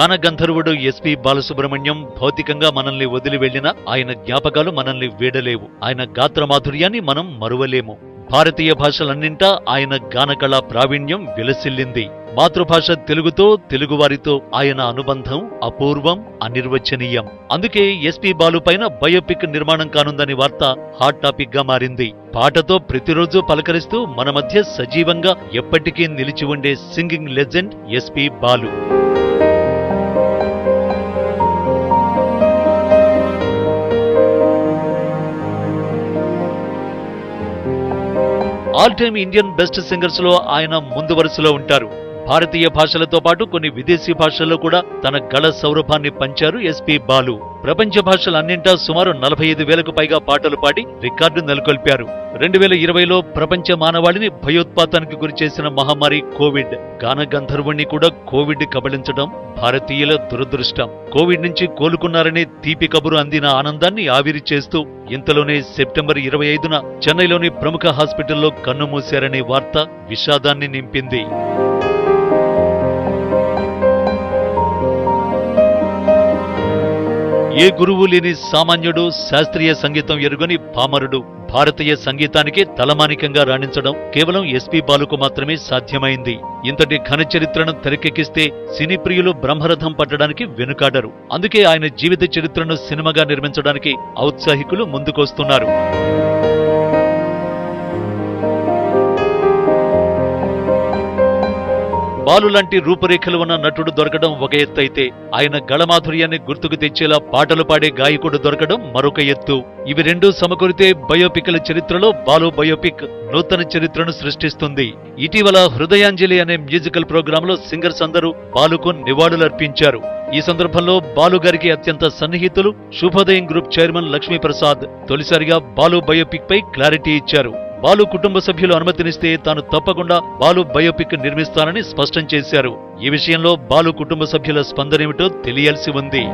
గాన గంధర్వుడు ఎస్పి బాలసుబ్రహ్మణ్యం భౌతికంగా మనల్ని వదిలి వెళ్ళిన ఆయన జ్ఞాపకాలు మనల్ని వీడలేవు. ఆయన గాత్రమాధుర్యాన్ని మనం మరువలేము. భారతీయ భాషలన్నింటా ఆయన గానకళా ప్రావీణ్యం విలసిల్లింది. మాతృభాష తెలుగుతో తెలుగువారితో ఆయన అనుబంధం అపూర్వం అనిర్వచనీయం. అందుకే ఎస్పి బాలు పైన బయోపిక్ నిర్మాణం కానుందని వార్త హాట్ టాపిక్గా మారింది. పాటతో ప్రతిరోజు పలకరిస్తూ మన మధ్య సజీవంగా ఎప్పటికీ నిలిచి ఉండే singing legend SP Balu. All time Indian best సింగర్స్లో ఆయన ముందు వరుసలో ఉంటారు. భారతీయ భాషలతో పాటు కొన్ని విదేశీ భాషల్లో కూడా తన గళ సౌరభాన్ని పంచారు ఎస్పి బాలు. ప్రపంచ భాషలన్నింటా సుమారు నలభై ఐదు వేలకు పైగా పాటలు పాడి రికార్డు నెలకొల్పారు. రెండు వేల ఇరవైలో ప్రపంచ మానవాళిని భయోత్పాతానికి గురిచేసిన మహమ్మారి కోవిడ్. గాన గంధర్వుణ్ణి కూడా కోవిడ్ కబళించడం భారతీయుల దురదృష్టం. కోవిడ్ నుంచి కోలుకున్నారనే తీపి కబురు అందిన ఆనందాన్ని ఆవిరి చేస్తూ ఇంతలోనే సెప్టెంబర్ ఇరవై ఐదున చెన్నైలోని ప్రముఖ హాస్పిటల్లో కన్నుమూశారనే వార్త విషాదాన్ని నింపింది. ఏ గురువు లేని సామాన్యుడు శాస్త్రీయ సంగీతం ఎరుగని పామరుడు భారతీయ సంగీతానికి తలమానికంగా రాణించడం కేవలం ఎస్పి బాలుకు మాత్రమే సాధ్యమైంది. ఇంతటి ఘన చరిత్రను తెరకెక్కిస్తే సినీ ప్రియులు బ్రహ్మరథం పట్టడానికి వెనుకాడరు. అందుకే ఆయన జీవిత చరిత్రను సినిమాగా నిర్మించడానికి ఔత్సాహికులు ముందుకొస్తున్నారు. బాలు లాంటి రూపురేఖలు ఉన్న నటుడు దొరకడం ఒక ఎత్తు అయితే ఆయన గళమాధుర్యాన్ని గుర్తుకు తెచ్చేలా పాటలు పాడే గాయకుడు దొరకడం మరొక ఎత్తు. ఇవి రెండూ సమకూరితే బయోపిక్ల చరిత్రలో బాలు బయోపిక్ నూతన చరిత్రను సృష్టిస్తుంది. ఇటీవల హృదయాంజలి అనే మ్యూజికల్ ప్రోగ్రామ్లో సింగర్స్ అందరూ బాలుకు నివాళులర్పించారు. ఈ సందర్భంలో బాలు గారికి అత్యంత సన్నిహితులు శుభోదయం గ్రూప్ చైర్మన్ లక్ష్మీప్రసాద్ తొలిసారిగా బాలు బయోపిక్ పై క్లారిటీ ఇచ్చారు. బాలు కుటుంబ సభ్యులు అనుమతినిస్తే తాను తప్పకుండా బాలు బయోపిక్ నిర్మిస్తానని స్పష్టం చేశారు. ఈ విషయంలో బాలు కుటుంబ సభ్యుల స్పందనేమిటో తెలియాల్సి ఉంది.